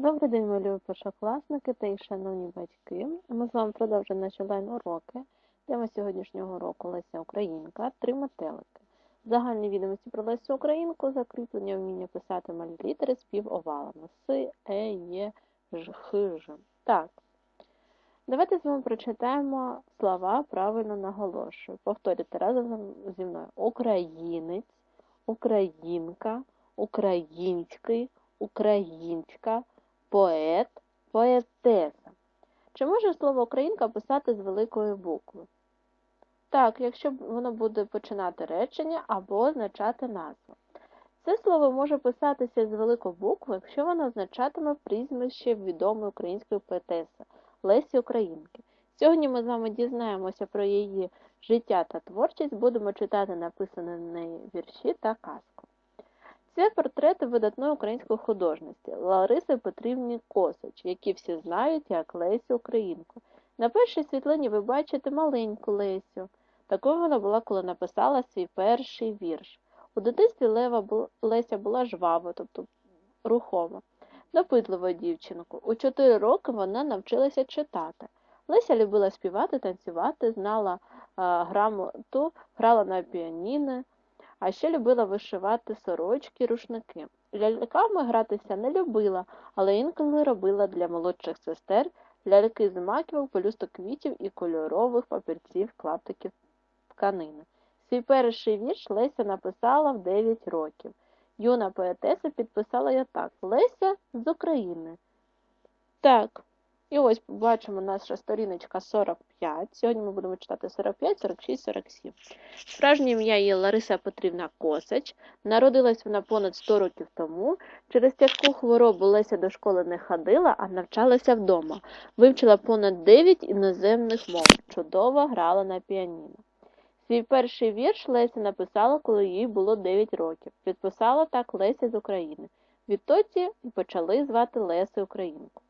Добрий день, мої першокласники та й шановні батьки. Ми з вами продовжуємо наші онлайн-уроки. Тема сьогоднішнього уроку Леся Українка, три метелики. Загальні відомості про Лесю Українку, закріплення вміння писати малі літери спів овалами. С, Е, Є, Ж, Х, Ж. Так. Давайте з вами прочитаємо слова, правильно наголошую. Повторюйте разом зі мною. Українець, українка, український, українська, поет, поетеса. Чи може слово українка писати з великої букви? Так, якщо воно буде починати речення або означати назву. Це слово може писатися з великої букви, якщо воно означатиме прізвище відомої української поетеси Лесі Українки. Сьогодні ми з вами дізнаємося про її життя та творчість, будемо читати написані в неї вірші та казку. Це портрети видатної української художниці Лариси Петрівні Косач, які всі знають як Лесю Українку. На першій світлині ви бачите маленьку Лесю. Такою вона була, коли написала свій перший вірш. У дитинстві Лева Леся була жвава, тобто рухома, допитлива дівчинку. У чотири роки вона навчилася читати. Леся любила співати, танцювати, знала а, грамоту, грала на піаніно, а ще любила вишивати сорочки, рушники. Ляльками гратися не любила, але інколи робила для молодших сестер ляльки з маківок, пелюсток квітів і кольорових папірців, клаптиків тканини. Свій перший вірш Леся написала в 9 років. Юна поетеса підписала я так Леся з України. Так, і ось бачимо наша сторіночка 45. Сьогодні ми будемо читати 45, 46, 47. Справжнє ім'я її Лариса Петрівна Косач. Народилась вона понад 100 років тому. Через тяжку хворобу Леся до школи не ходила, а навчалася вдома. Вивчила понад 9 іноземних мов. Чудово грала на піаніно. Свій перший вірш Леся написала, коли їй було 9 років. Підписала так Леся з України. Відтоді почали звати Леси Українку.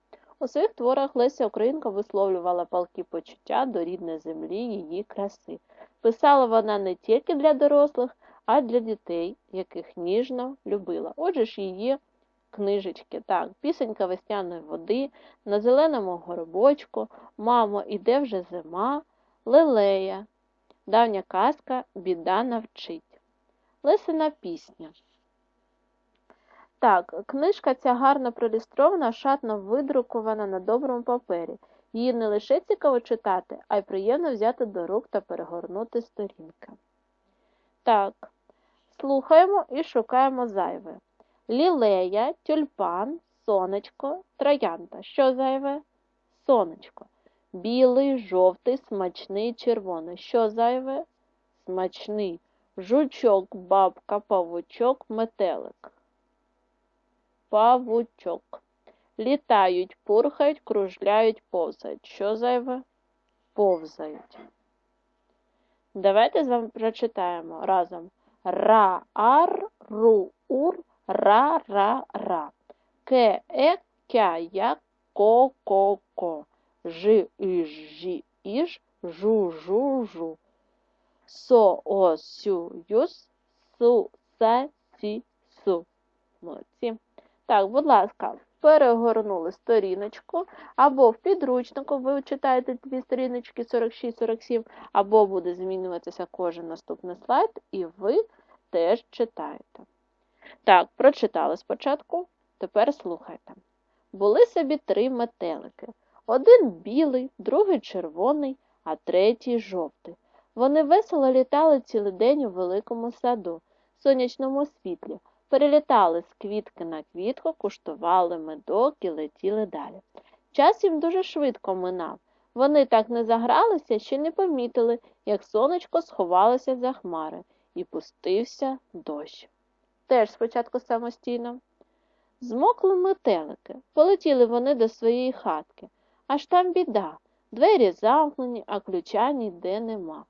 У своїх творах Леся Українка висловлювала палкі почуття до рідної землі, її краси. Писала вона не тільки для дорослих, а й для дітей, яких ніжно любила. Отже ж її книжечки, так, пісенька весняної води, на зеленому горобочку, мамо, іде вже зима, лелея, давня казка, біда навчить. Лесина пісня. Так, книжка ця гарно проілюстрована, шатно видрукована на доброму папері. Її не лише цікаво читати, а й приємно взяти до рук та перегорнути сторінки. Так, слухаємо і шукаємо зайве. Лілея, тюльпан, сонечко, троянда. Що зайве? Сонечко. Білий, жовтий, смачний, червоний. Що зайве? Смачний. Жучок, бабка, павучок, метелик павучок. Літають, пурхають, кружляють, повзають. Що зайве? Повзають. Давайте з вами прочитаємо разом. Ра, ар, ру, ур, ра, ра, ра. Ке, е, кя, я, ко, ко, ко. Жи, іж, жі, іж, жу, жу, жу. Со, о, сю, юс, су, са, сі, су. Молодці. Так, будь ласка, перегорнули сторіночку, або в підручнику ви читаєте дві сторіночки 46-47, або буде змінюватися кожен наступний слайд, і ви теж читаєте. Так, прочитали спочатку, тепер слухайте. Були собі три метелики. Один білий, другий червоний, а третій жовтий. Вони весело літали цілий день у великому саду, сонячному світлі перелітали з квітки на квітку, куштували медок і летіли далі. Час їм дуже швидко минав. Вони так не загралися, що не помітили, як сонечко сховалося за хмари, і пустився дощ. Теж спочатку самостійно. Змокли метелики, полетіли вони до своєї хатки. Аж там біда. Двері замкнені, а ключа ніде нема.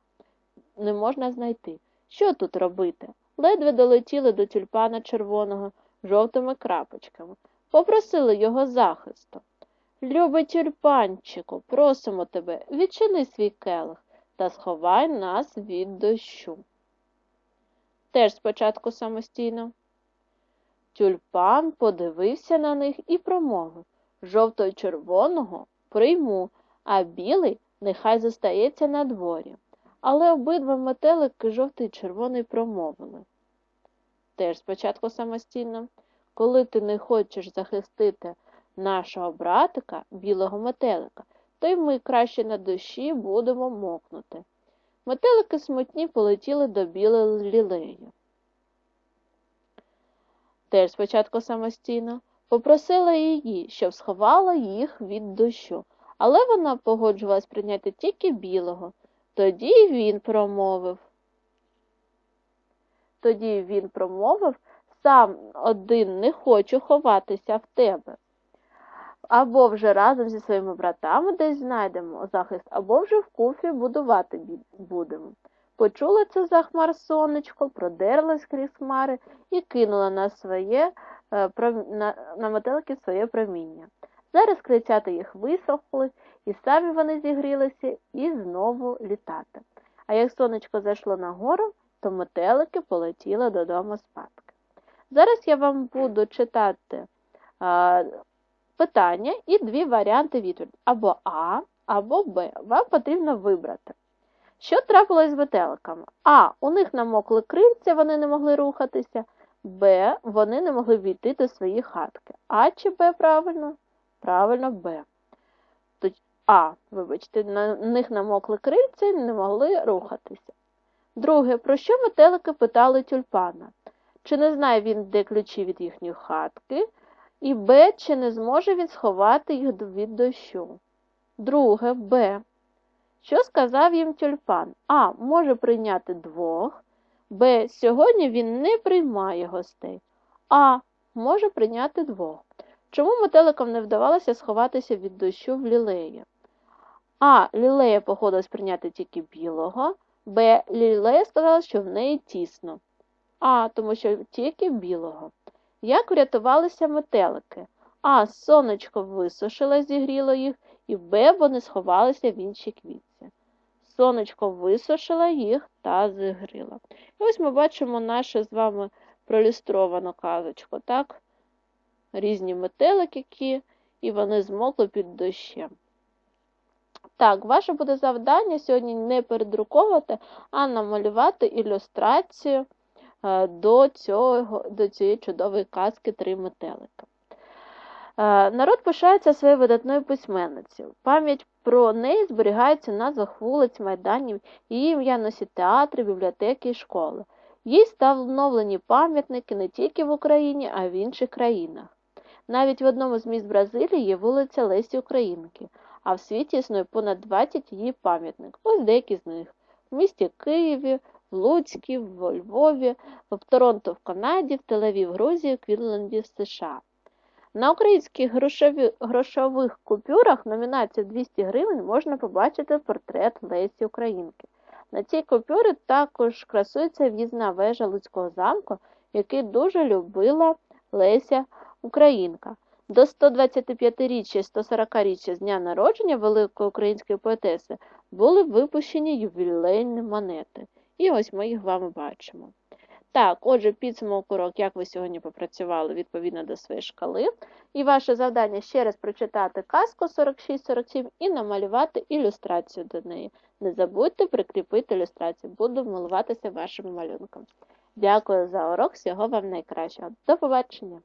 Не можна знайти. Що тут робити? Ледве долетіли до тюльпана червоного жовтими крапочками, попросили його захисту. Любий тюльпанчику, просимо тебе, відчини свій келих та сховай нас від дощу. Теж спочатку самостійно. Тюльпан подивився на них і промовив Жовто-червоного прийму, а білий нехай зостається на дворі. Але обидва метелики жовтий червоний промовили. Теж спочатку самостійно, коли ти не хочеш захистити нашого братика, білого метелика, то й ми краще на душі будемо мокнути. Метелики смутні полетіли до білої лілеї. Теж спочатку самостійно попросила її, щоб сховала їх від дощу, але вона погоджувалась прийняти тільки білого. Тоді він промовив. Тоді він промовив сам один не хочу ховатися в тебе. Або вже разом зі своїми братами десь знайдемо захист, або вже в куфі будувати будемо. Почула це за хмар сонечко, продерлась крізь хмари і кинула на своє е, на, на метелики своє проміння. Зараз крицята їх висохли, і самі вони зігрілися і знову літати. А як сонечко зайшло нагору, то метелики полетіли додому спадки. Зараз я вам буду читати а, питання і дві варіанти відповіді або А, або Б. Вам потрібно вибрати. Що трапилось з метеликами? А. У них намокли крильця, вони не могли рухатися. Б. Вони не могли війти до своєї хатки. А чи Б правильно? Правильно, Б. А, вибачте, на них намокли крильця і не могли рухатися. Друге, про що метелики питали тюльпана? Чи не знає він, де ключі від їхньої хатки? І Б, чи не зможе він сховати їх від дощу? Друге, Б. Що сказав їм тюльпан? А. Може прийняти двох. Б. Сьогодні він не приймає гостей. А. Може прийняти двох. Чому метеликам не вдавалося сховатися від дощу в лілеї? А. Лілея погодилась прийняти тільки білого. Б. Лілея сказала, що в неї тісно. А. Тому що тільки білого. Як врятувалися метелики? А. Сонечко висушило, зігріло їх, і Б. Вони сховалися в іншій квітці. Сонечко висушило їх та зігріло. І ось ми бачимо нашу з вами проілюстровану казочку. так? Різні метелики, і вони змокли під дощем. Так, ваше буде завдання сьогодні не передруковувати, а намалювати ілюстрацію е, до цього, до цієї чудової казки Три метелика. Е, народ пишається своєю видатною письменницею. Пам'ять про неї зберігається на назвах вулиць, майданів, її ім'я носить театри, бібліотеки і школи. Їй встановлені пам'ятники не тільки в Україні, а й в інших країнах. Навіть в одному з міст Бразилії є вулиця Лесі Українки а в світі існує понад 20 її пам'ятник. Ось деякі з них. В місті Києві, в Луцькі, в Львові, в Торонто в Канаді, в Тель-Авів в Грузії, в Квінленді в США. На українських грошові, грошових купюрах номінації 200 гривень можна побачити портрет Лесі Українки. На цій купюрі також красується в'їзна вежа Луцького замку, який дуже любила Леся Українка. До 125-річчя 140-річчя з дня народження великої української поетеси були випущені ювілейні монети. І ось ми їх вами бачимо. Так, отже, підсумок урок, як ви сьогодні попрацювали відповідно до своєї шкали. І ваше завдання ще раз прочитати казку 46-47 і намалювати ілюстрацію до неї. Не забудьте прикріпити ілюстрацію, буду малюватися вашим малюнком. Дякую за урок, всього вам найкращого. До побачення!